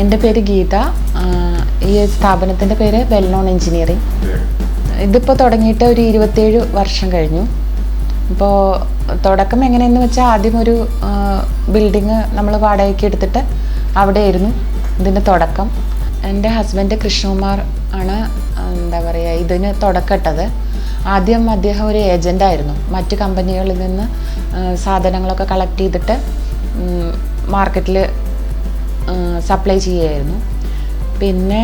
എന്റെ പേര് ഗീത. ഈ സ്ഥാപനത്തിന്റെ പേര് വെൽ നോൺ എഞ്ചിനീയറിംഗ് ഇതിപ്പോൾ തുടങ്ങിയിട്ട് ഒരു ഇരുപത്തേഴ് വർഷം കഴിഞ്ഞു. ഇപ്പോൾ തുടക്കം എങ്ങനെയെന്ന് വെച്ചാൽ ആദ്യം ഒരു ബിൽഡിങ് നമ്മൾ വാടകയ്ക്ക് എടുത്തിട്ട് അവിടെയായിരുന്നു ഇതിന്റെ തുടക്കം. എന്റെ ഹസ്ബൻഡ് കൃഷ്ണകുമാർ ആണ് എന്താ പറയുക ഇതിന് തുടക്കട്ടത് ആദ്യം അദ്ദേഹം ഒരു ഏജന്റായിരുന്നു മറ്റ് കമ്പനികളിൽ നിന്ന് സാധനങ്ങളൊക്കെ കളക്ട് ചെയ്തിട്ട് മാർക്കറ്റിൽ സപ്ലൈ ചെയ്യുമായിരുന്നു പിന്നെ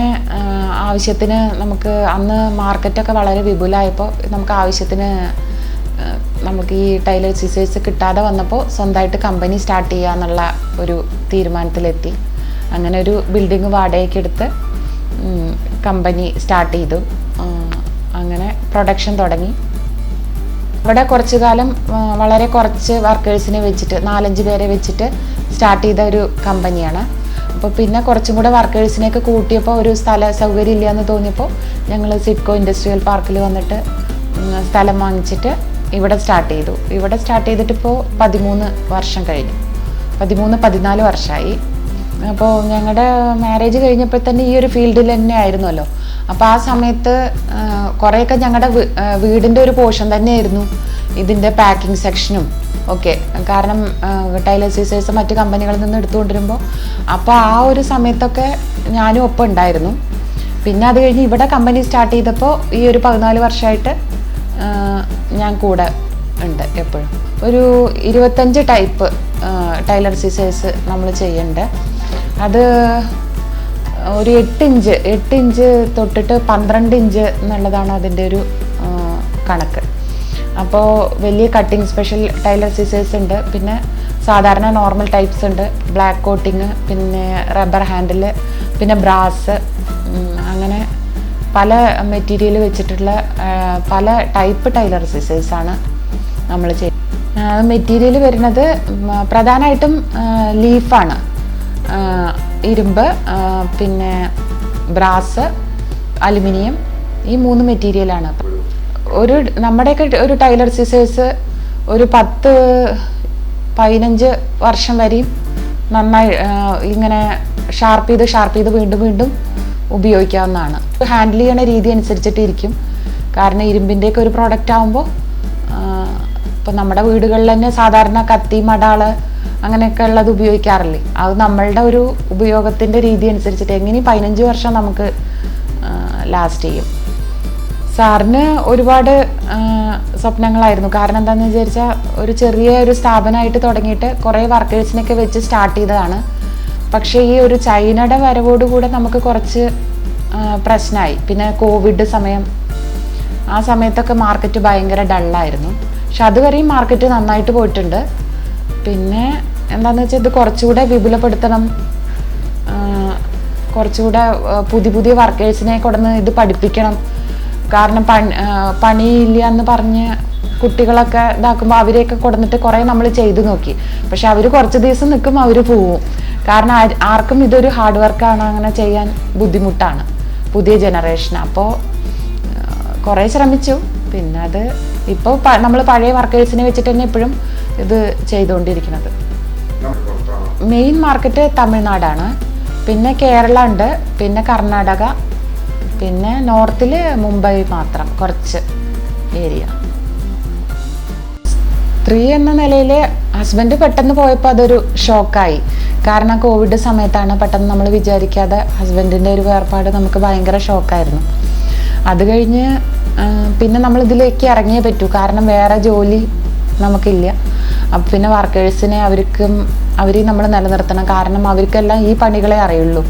ആവശ്യത്തിന് നമുക്ക് അന്ന് മാർക്കറ്റൊക്കെ വളരെ വിപുലമായപ്പോൾ നമുക്ക് ആവശ്യത്തിന് നമുക്ക് ഈ ടൈലർ സിസേഴ്സ് കിട്ടാതെ വന്നപ്പോൾ സ്വന്തമായിട്ട് കമ്പനി സ്റ്റാർട്ട് ചെയ്യുക എന്നുള്ള ഒരു തീരുമാനത്തിലെത്തി. അങ്ങനെ ഒരു ബിൽഡിംഗ് വാടകയ്ക്കെടുത്ത് കമ്പനി സ്റ്റാർട്ട് ചെയ്തു. അങ്ങനെ പ്രൊഡക്ഷൻ തുടങ്ങി. അവിടെ കുറച്ചു കാലം വളരെ കുറച്ച് വർക്കേഴ്സിനെ വെച്ചിട്ട് നാലഞ്ച് പേരെ വെച്ചിട്ട് സ്റ്റാർട്ട് ചെയ്ത ഒരു കമ്പനിയാണ് അപ്പോൾ പിന്നെ കുറച്ചും കൂടെ വർക്കേഴ്സിനെയൊക്കെ കൂട്ടിയപ്പോൾ ഒരു സ്ഥല സൗകര്യം ഇല്ല എന്ന് തോന്നിയപ്പോൾ ഞങ്ങൾ സിഡ്കോ ഇൻഡസ്ട്രിയൽ പാർക്കിൽ വന്നിട്ട് സ്ഥലം വാങ്ങിച്ചിട്ട് ഇവിടെ സ്റ്റാർട്ട് ചെയ്തു. ഇവിടെ സ്റ്റാർട്ട് ചെയ്തിട്ട് ഇപ്പോൾ പതിമൂന്ന് വർഷം കഴിഞ്ഞു. പതിമൂന്ന് പതിനാല് വർഷമായി അപ്പോൾ ഞങ്ങളുടെ മാരേജ് കഴിഞ്ഞപ്പോൾ തന്നെ ഈ ഒരു ഫീൽഡിൽ തന്നെ ആയിരുന്നല്ലോ. അപ്പോൾ ആ സമയത്ത് കുറേയൊക്കെ ഞങ്ങളുടെ വീടിന്റെ ഒരു പോർഷൻ തന്നെയായിരുന്നു. ഇതിന്റെ പാക്കിംഗ് സെക്ഷനും ഒക്കെ കാരണം ടൈലർ സീസേഴ്സ് മറ്റ് കമ്പനികളിൽ നിന്ന് എടുത്തുകൊണ്ടിരുമ്പോൾ അപ്പോൾ ആ ഒരു സമയത്തൊക്കെ ഞാനും ഒപ്പം ഉണ്ടായിരുന്നു. പിന്നെ അത് കഴിഞ്ഞ് ഇവിടെ കമ്പനി സ്റ്റാർട്ട് ചെയ്തപ്പോൾ ഈ ഒരു പതിനാല് വർഷമായിട്ട് ഞാൻ കൂടെ ഉണ്ട് എപ്പോഴും. ഒരു ഇരുപത്തഞ്ച് ടൈപ്പ് ടൈലർ സീസേഴ്സ് നമ്മൾ ചെയ്യുന്നുണ്ട് അത് ഒരു എട്ട് ഇഞ്ച് എട്ട് ഇഞ്ച് തൊട്ടിട്ട് പന്ത്രണ്ട് ഇഞ്ച് എന്നുള്ളതാണ് അതിന്റെ ഒരു കണക്ക്. അപ്പോൾ വലിയ കട്ടിങ് സ്പെഷ്യൽ ടൈലർ സിസേഴ്സ് ഉണ്ട്. പിന്നെ സാധാരണ നോർമൽ ടൈപ്സ് ഉണ്ട്. ബ്ലാക്ക് കോട്ടിങ് പിന്നെ റബ്ബർ ഹാൻഡിൽ പിന്നെ ബ്രാസ് അങ്ങനെ പല മെറ്റീരിയൽ വെച്ചിട്ടുള്ള പല ടൈപ്പ് ടൈലർ സിസേഴ്സാണ് നമ്മൾ ചെയ്യുന്നത് മെറ്റീരിയൽ വരുന്നത് പ്രധാനമായിട്ടും ലീഫാണ് ഇരുമ്പ് പിന്നെ ബ്രാസ് അലുമിനിയം ഈ മൂന്ന് മെറ്റീരിയലാണ് ഒരു നമ്മുടെയൊക്കെ ഒരു ടൈലർ സിസേഴ്സ് ഒരു പത്ത് പതിനഞ്ച് വർഷം വരെയും നന്നായി ഇങ്ങനെ ഷാർപ്പ് ചെയ്ത് ഷാർപ്പ് ചെയ്ത് വീണ്ടും വീണ്ടും ഉപയോഗിക്കാവുന്നതാണ്. ഹാൻഡിൽ ചെയ്യണ രീതി അനുസരിച്ചിട്ട് ഇരിക്കും. കാരണം ഇരുമ്പിന്റെയൊക്കെ ഒരു പ്രോഡക്റ്റ് ആകുമ്പോൾ ഇപ്പം നമ്മുടെ വീടുകളിൽ തന്നെ സാധാരണ കത്തി മടാൾ അങ്ങനെയൊക്കെ ഉള്ളത് ഉപയോഗിക്കാറില്ലേ? അത് നമ്മളുടെ ഒരു ഉപയോഗത്തിന്റെ രീതി അനുസരിച്ചിട്ട് എങ്ങനെയും പതിനഞ്ച് വർഷം നമുക്ക് ലാസ്റ്റ് ചെയ്യും. സാറിന് ഒരുപാട് സ്വപ്നങ്ങളായിരുന്നു. കാരണം എന്താണെന്ന് വിചാരിച്ചാൽ ഒരു ചെറിയ ഒരു സ്ഥാപനമായിട്ട് തുടങ്ങിയിട്ട് കുറേ വർക്കേഴ്സിനൊക്കെ വെച്ച് സ്റ്റാർട്ട് ചെയ്തതാണ്. പക്ഷേ ഈ ഒരു ചൈനയുടെ വരവോടുകൂടെ നമുക്ക് കുറച്ച് പ്രശ്നമായി പിന്നെ കോവിഡ് സമയം ആ സമയത്തൊക്കെ മാർക്കറ്റ് ഭയങ്കര ഡള്ളായിരുന്നു. പക്ഷെ അതുവരെയും മാർക്കറ്റ് നന്നായിട്ട് പോയിട്ടുണ്ട്. പിന്നെ എന്താണെന്ന് വെച്ചാൽ ഇത് കുറച്ചുകൂടെ വിപുലപ്പെടുത്തണം. കുറച്ചുകൂടെ പുതിയ പുതിയ വർക്കേഴ്സിനെ കൊണ്ടുവന്ന് ഇത് പഠിപ്പിക്കണം. കാരണം പണി പണിയില്ല എന്ന് പറഞ്ഞ് കുട്ടികളൊക്കെ ഇതാക്കുമ്പോൾ അവരെയൊക്കെ കൊടുന്നിട്ട് കുറേ നമ്മൾ ചെയ്തു നോക്കി. പക്ഷെ അവർ കുറച്ച് ദിവസം നിൽക്കും അവർ പോവും. കാരണം ആർക്കും ഇതൊരു ഹാർഡ് വർക്കാണ് അങ്ങനെ ചെയ്യാൻ ബുദ്ധിമുട്ടാണ് പുതിയ ജനറേഷൻ അപ്പോൾ കുറേ ശ്രമിച്ചു. പിന്നെ അത് ഇപ്പോൾ നമ്മൾ പഴയ വർക്കേഴ്സിനെ വെച്ചിട്ട് തന്നെ ഇപ്പോഴും ഇത് ചെയ്തുകൊണ്ടിരിക്കുന്നത്. മെയിൻ മാർക്കറ്റ് തമിഴ്നാടാണ്. പിന്നെ കേരള ഉണ്ട് പിന്നെ കർണാടക പിന്നെ നോർത്തിൽ മുംബൈ മാത്രം കുറച്ച് ഏരിയ. സ്ത്രീ എന്ന നിലയിൽ ഹസ്ബൻഡ് പെട്ടെന്ന് പോയപ്പോൾ അതൊരു ഷോക്കായി കാരണം കോവിഡ് സമയത്താണ് പെട്ടെന്ന് നമ്മൾ വിചാരിക്കാതെ ഹസ്ബൻഡിന്റെ ഒരു വേർപാട് നമുക്ക് ഭയങ്കര ഷോക്കായിരുന്നു അത് കഴിഞ്ഞ് പിന്നെ നമ്മൾ ഇതിലേക്ക് ഇറങ്ങിയേ പറ്റൂ. കാരണം വേറെ ജോലി നമുക്കില്ല. അപ്പം പിന്നെ വർക്കേഴ്സിനെ അവർക്കും അവരെയും നമ്മൾ നിലനിർത്തണം. കാരണം അവർക്കെല്ലാം ഈ പണികളെ അറിയുള്ളൂ.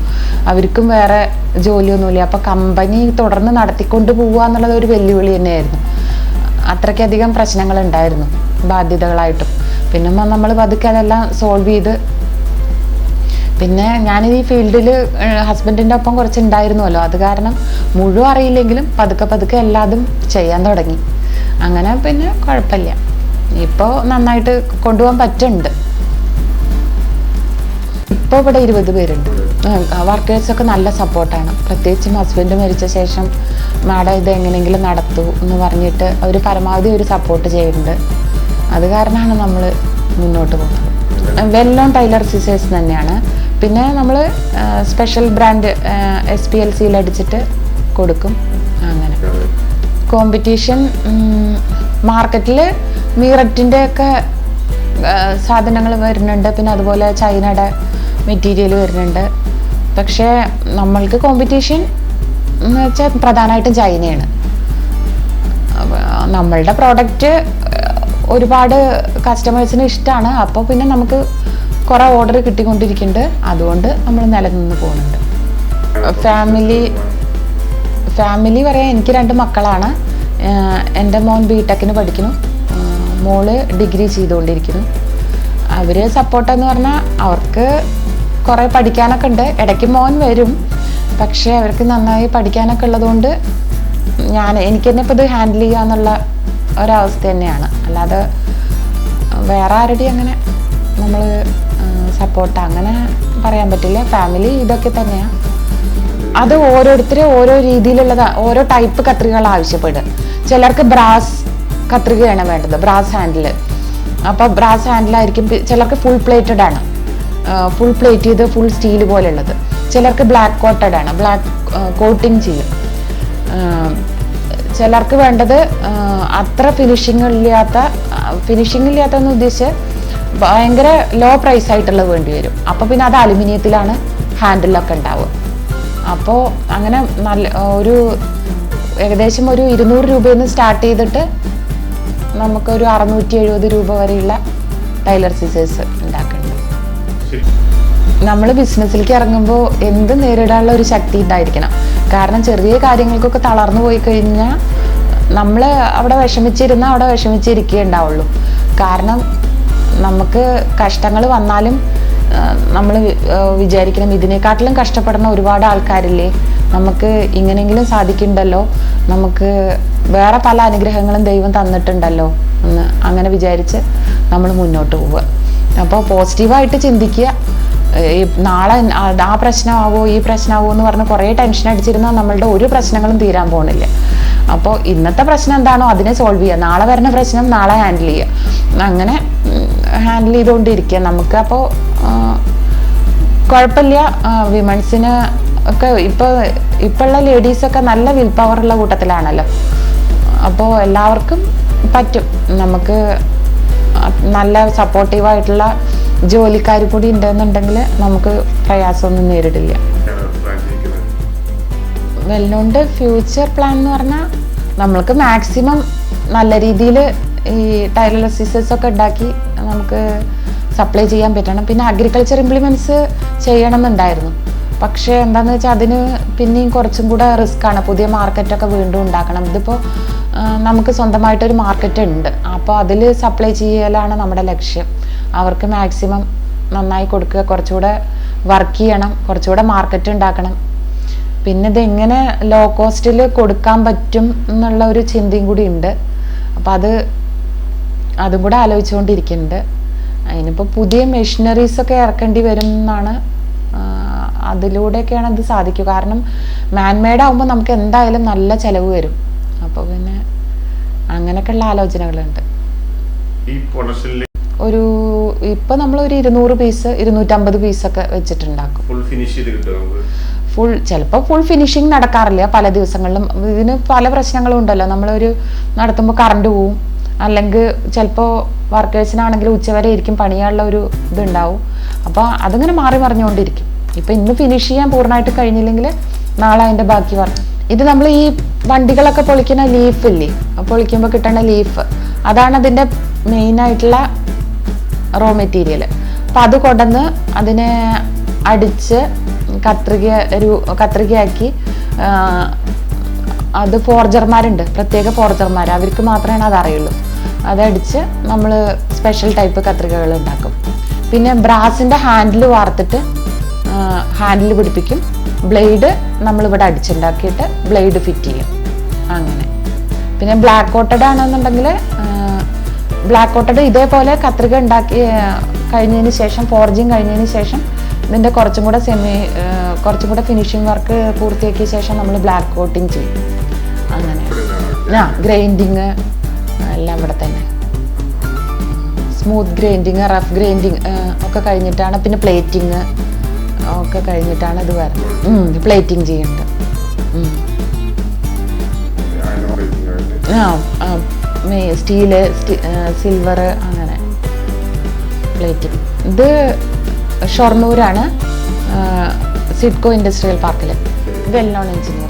അവർക്കും വേറെ ജോലിയൊന്നുമില്ല. അപ്പോൾ കമ്പനി തുടർന്ന് നടത്തിക്കൊണ്ട് പോവുക എന്നുള്ളത് ഒരു വെല്ലുവിളി തന്നെയായിരുന്നു. അത്രയ്ക്കധികം പ്രശ്നങ്ങളുണ്ടായിരുന്നു ബാധ്യതകളായിട്ടും. പിന്നെ നമ്മൾ പതുക്കെ അതെല്ലാം സോൾവ് ചെയ്ത് പിന്നെ ഞാൻ ഈ ഫീൽഡിൽ ഹസ്ബൻഡിന്റെ ഒപ്പം കുറച്ച് ഉണ്ടായിരുന്നുവല്ലോ അത് കാരണം മുഴുവൻ അറിയില്ലെങ്കിലും പതുക്കെ പതുക്കെ എല്ലാതും ചെയ്യാൻ തുടങ്ങി. അങ്ങനെ പിന്നെ കുഴപ്പമില്ല. ഇപ്പോൾ നന്നായിട്ട് കൊണ്ടുപോകാൻ പറ്റുന്നുണ്ട്. ഇപ്പോൾ ഇവിടെ ഇരുപത് പേരുണ്ട്. വർക്കേഴ്സൊക്കെ നല്ല സപ്പോർട്ടാണ് പ്രത്യേകിച്ചും ഹസ്ബൻഡ് മരിച്ച ശേഷം മാഡം ഇത് എങ്ങനെയെങ്കിലും നടത്തൂ എന്ന് പറഞ്ഞിട്ട് അവർ പരമാവധി ഒരു സപ്പോർട്ട് ചെയ്യുന്നുണ്ട്. അത് കാരണമാണ് നമ്മൾ മുന്നോട്ട് പോകുന്നത്. വെല്ലോൺ ടൈലർ സിസേഴ്സ് തന്നെയാണ്. പിന്നെ നമ്മൾ special brand S P L സിയിൽ അടിച്ചിട്ട് കൊടുക്കും. അങ്ങനെ. കോമ്പറ്റീഷൻ മാർക്കറ്റിൽ മീററ്റിന്റെ ഒക്കെ സാധനങ്ങൾ വരുന്നുണ്ട്. പിന്നെ അതുപോലെ ചൈനയുടെ മെറ്റീരിയൽ വരുന്നുണ്ട്. പക്ഷേ നമ്മൾക്ക് കോമ്പറ്റീഷൻ എന്ന് വെച്ചാൽ പ്രധാനമായിട്ടും ചൈനയാണ് നമ്മളുടെ പ്രോഡക്റ്റ് ഒരുപാട് കസ്റ്റമേഴ്സിന് ഇഷ്ടമാണ് അപ്പോൾ പിന്നെ നമുക്ക് കുറേ ഓർഡർ കിട്ടിക്കൊണ്ടിരിക്കുന്നുണ്ട്. അതുകൊണ്ട് നമ്മൾ നിലനിന്ന് പോകുന്നുണ്ട്. ഫാമിലി ഫാമിലി പറയാൻ എനിക്ക് രണ്ട് മക്കളാണ്. എന്റെ മോൻ ബി ടെക്കിന് പഠിക്കുന്നു മോൾ ഡിഗ്രി ചെയ്തുകൊണ്ടിരിക്കുന്നു. അവർ സപ്പോർട്ടെന്ന് പറഞ്ഞാൽ അവർക്ക് കുറേ പഠിക്കാനൊക്കെ ഉണ്ട്. ഇടയ്ക്ക് മോൻ വരും. പക്ഷേ അവർക്ക് നന്നായി പഠിക്കാനൊക്കെ ഉള്ളതുകൊണ്ട് ഞാൻ എനിക്ക് തന്നെ ഇപ്പോൾ ഇത് ഹാൻഡിൽ ചെയ്യാന്നുള്ള ഒരവസ്ഥ തന്നെയാണ്. അല്ലാതെ വേറെ ആരുടെയും അങ്ങനെ നമ്മൾ സപ്പോർട്ട് അങ്ങനെ പറയാൻ പറ്റില്ല. ഫാമിലി ഇതൊക്കെ തന്നെയാണ് അത് ഓരോരുത്തരും ഓരോ രീതിയിലുള്ളതാ. ഓരോ ടൈപ്പ് കത്രികകൾ ആവശ്യപ്പെടുക. ചിലർക്ക് ബ്രാസ് കത്രികയാണ് വേണ്ടത്. ബ്രാസ് ഹാൻഡിൽ അപ്പോൾ ബ്രാസ് ഹാൻഡിലായിരിക്കും ചിലർക്ക് ഫുൾ പ്ലേറ്റഡ് ആണ്. ഫുൾ പ്ലേറ്റ് ചെയ്ത് ഫുൾ സ്റ്റീൽ പോലെയുള്ളത്. ചിലർക്ക് ബ്ലാക്ക് കോട്ടഡ് ആണ് ബ്ലാക്ക് കോട്ടിങ് ചെയ്യും. ചിലർക്ക് വേണ്ടത് അത്ര ഫിനിഷിംഗ് ഇല്ലാത്ത ഫിനിഷിംഗ് ഇല്ലാത്തതെന്ന് ഉദ്ദേശിച്ച് ഭയങ്കര ലോ പ്രൈസ് ആയിട്ടുള്ളത് വേണ്ടി വരും. അപ്പോൾ പിന്നെ അത് അലുമിനിയത്തിലാണ് ഹാൻഡിലൊക്കെ ഉണ്ടാവുക. അപ്പോൾ അങ്ങനെ നല്ല ഒരു ഏകദേശം ഒരു ഇരുന്നൂറ് രൂപയിൽ നിന്ന് സ്റ്റാർട്ട് ചെയ്തിട്ട് നമുക്കൊരു അറുന്നൂറ്റി എഴുപത് രൂപ വരെയുള്ള ടൈലർ സിസേഴ്സ് ഉണ്ടാക്കുന്നുണ്ട് നമ്മൾ ബിസിനസ്സിലേക്ക് ഇറങ്ങുമ്പോൾ എന്ത് നേരിടാനുള്ള ഒരു ശക്തി ഉണ്ടായിരിക്കണം. കാരണം ചെറിയ കാര്യങ്ങൾക്കൊക്കെ തളർന്നു പോയി കഴിഞ്ഞാൽ നമ്മൾ അവിടെ വിഷമിച്ചിരുന്നാൽ അവിടെ വിഷമിച്ചിരിക്കേ ഉണ്ടാവുള്ളൂ. കാരണം നമുക്ക് കഷ്ടങ്ങൾ വന്നാലും നമ്മൾ വിചാരിക്കണം ഇതിനെക്കാട്ടിലും കഷ്ടപ്പെടുന്ന ഒരുപാട് ആൾക്കാരില്ലേ? നമുക്ക് ഇങ്ങനെങ്കിലും സാധിക്കുന്നുണ്ടല്ലോ. നമുക്ക് വേറെ പല അനുഗ്രഹങ്ങളും ദൈവം തന്നിട്ടുണ്ടല്ലോ എന്ന് അങ്ങനെ വിചാരിച്ച് നമ്മൾ മുന്നോട്ട് പോവുക. അപ്പോൾ പോസിറ്റീവായിട്ട് ചിന്തിക്കുക. ഈ നാളെ ആ- പ്രശ്നമാവോ ഈ പ്രശ്നമാവോ എന്ന് പറഞ്ഞ് കുറേ ടെൻഷൻ അടിച്ചിരുന്നാൽ നമ്മളുടെ ഒരു പ്രശ്നങ്ങളും തീരാൻ പോകുന്നില്ല അപ്പോൾ ഇന്നത്തെ പ്രശ്നം എന്താണോ അതിനെ സോൾവ് ചെയ്യുക നാളെ വരുന്ന പ്രശ്നം നാളെ ഹാൻഡിൽ ചെയ്യുക അങ്ങനെ ഹാൻഡിൽ ചെയ്തുകൊണ്ടിരിക്കുക നമുക്ക് അപ്പോൾ കുഴപ്പമില്ല. വിമൻസിന് ഒക്കെ ഇപ്പോൾ ഇപ്പോഴുള്ള ലേഡീസൊക്കെ നല്ല വിൽ പവറുള്ള കൂട്ടത്തിലാണല്ലോ. അപ്പോൾ എല്ലാവർക്കും പറ്റും. നമുക്ക് നല്ല സപ്പോർട്ടീവായിട്ടുള്ള ജോലിക്കാർ കൂടി ഉണ്ടെന്നുണ്ടെങ്കിൽ നമുക്ക് പ്രയാസമൊന്നും നേരിടില്ല. വെല്ലോണ്ട് ഫ്യൂച്ചർ പ്ലാൻ എന്ന് പറഞ്ഞാൽ നമ്മൾക്ക് മാക്സിമം നല്ല രീതിയിൽ ഈ ടൈലസിസസ് ഒക്കെ ഉണ്ടാക്കി നമുക്ക് സപ്ലൈ ചെയ്യാൻ പറ്റണം. പിന്നെ അഗ്രികൾച്ചർ ഇംപ്ലിമെന്റ്സ് ചെയ്യണമെന്നുണ്ടായിരുന്നു. പക്ഷേ എന്താണെന്ന് വെച്ചാൽ അതിന് പിന്നെയും കുറച്ചും കൂടെ റിസ്ക് ആണ്. പുതിയ മാർക്കറ്റൊക്കെ വീണ്ടും ഉണ്ടാക്കണം. ഇതിപ്പോൾ നമുക്ക് സ്വന്തമായിട്ടൊരു മാർക്കറ്റ് ഉണ്ട്. അപ്പോൾ അതിൽ സപ്ലൈ ചെയ്യലാണ് നമ്മുടെ ലക്ഷ്യം. അവർക്ക് മാക്സിമം നന്നായി കൊടുക്കുക കുറച്ചുകൂടെ വർക്ക് ചെയ്യണം കുറച്ചുകൂടെ മാർക്കറ്റ് ഉണ്ടാക്കണം. പിന്നെ ഇതെങ്ങനെ ലോ കോസ്റ്റിൽ കൊടുക്കാൻ പറ്റും എന്നുള്ള ഒരു ചിന്തയും കൂടി ഉണ്ട്. അപ്പം അത് അതും കൂടെ ആലോചിച്ചുകൊണ്ടിരിക്കുന്നുണ്ട്. അതിനിപ്പോൾ പുതിയ മെഷീനറീസ് ഒക്കെ ഇറക്കേണ്ടി വരും എന്നാണ് അതിലൂടെയൊക്കെയാണ് അത് സാധിക്കുക. കാരണം മാൻമെയ്ഡ് ആകുമ്പോൾ നമുക്ക് എന്തായാലും നല്ല ചിലവ് വരും. അപ്പോൾ പിന്നെ അങ്ങനെയൊക്കെയുള്ള ആലോചനകളുണ്ട്. ഈ ഒരു ഇപ്പൊ നമ്മൾ ഒരു ഇരുന്നൂറ് പീസ് ഇരുന്നൂറ്റമ്പത് ഒക്കെ വെച്ചിട്ടുണ്ടാക്കും. ഫുൾ ഫിനിഷ് ചെയ്ത് കിട്ടും ഫുൾ ചിലപ്പോൾ ഫുൾ ഫിനിഷിങ് നടക്കാറില്ല. പല ദിവസങ്ങളിലും ഇതിന് പല പ്രശ്നങ്ങളും ഉണ്ടല്ലോ. നമ്മളൊരു നടത്തുമ്പോൾ കറണ്ട് പോവും. അല്ലെങ്കിൽ ചിലപ്പോൾ വർക്കേഴ്സിനാണെങ്കിൽ ഉച്ചവരെ ഇരിക്കും. പണിയാനുള്ള ഒരു ഇതുണ്ടാവും. അപ്പോൾ അതിങ്ങനെ മാറി മറിഞ്ഞുകൊണ്ടിരിക്കും ഇപ്പം ഇന്ന് ഫിനിഷ് ചെയ്യാൻ പൂർണമായിട്ട് കഴിഞ്ഞില്ലെങ്കിൽ നാളെ അതിന്റെ ബാക്കി വർക്ക് ഇത് നമ്മൾ ഈ വണ്ടികളൊക്കെ പൊളിക്കുന്ന ലീഫ് ഇല്ലേ? പൊളിക്കുമ്പോൾ കിട്ടുന്ന ലീഫ് അതാണ് അതിന്റെ മെയിനായിട്ടുള്ള റോ മെറ്റീരിയൽ അപ്പം അത് കൊണ്ടുവന്ന് അതിനെ അടിച്ച് കത്രിക ഒരു കത്രികയാക്കി അത് ഫോർജർമാരുണ്ട്. പ്രത്യേക ഫോർജർമാർ അവർക്ക് മാത്രമേ അത് അറിയുള്ളൂ. അതടിച്ച് നമ്മൾ സ്പെഷ്യൽ ടൈപ്പ് കത്രികകൾ ഉണ്ടാക്കും. പിന്നെ ബ്രാസിന്റെ ഹാൻഡിൽ വാർത്തിട്ട് ഹാൻഡിൽ പിടിപ്പിക്കും. ബ്ലേഡ് നമ്മളിവിടെ അടിച്ചുണ്ടാക്കിയിട്ട് ബ്ലേഡ് ഫിറ്റ് ചെയ്യും. അങ്ങനെ. പിന്നെ ബ്ലാക്ക് കോട്ടഡ് ആണെന്നുണ്ടെങ്കിൽ ബ്ലാക്ക് കോട്ടഡ് ഇതേപോലെ കത്രിക ഉണ്ടാക്കി കഴിഞ്ഞതിന് ശേഷം ഫോർജിങ് കഴിഞ്ഞതിന് ശേഷം ഇതിന്റെ കുറച്ചും കൂടെ സെമി കുറച്ചും കൂടെ ഫിനിഷിങ് വർക്ക് പൂർത്തിയാക്കിയ ശേഷം നമ്മൾ ബ്ലാക്ക് കോട്ടിങ് ചെയ്യും. അങ്ങനെ. ആ ഗ്രൈൻഡിങ് എല്ലാം ഇവിടെ തന്നെ. സ്മൂത്ത് ഗ്രൈൻഡിങ് റഫ് ഗ്രൈൻഡിങ് ഒക്കെ കഴിഞ്ഞിട്ടാണ് പിന്നെ പ്ലേറ്റിങ് ഒക്കെ കഴിഞ്ഞിട്ടാണ് ഇത് വരുന്നത്. പ്ലേറ്റിങ് ചെയ്യേണ്ടത് ആ. സ്റ്റീൽ സിൽവർ അങ്ങനെ പ്ലേറ്റിംഗ് ഇത് ഷൊർണൂരാണ് സിഡ്കോ ഇൻഡസ്ട്രിയൽ പാർക്കിൽ വെൽ നോൺ എഞ്ചിനീയറിംഗ്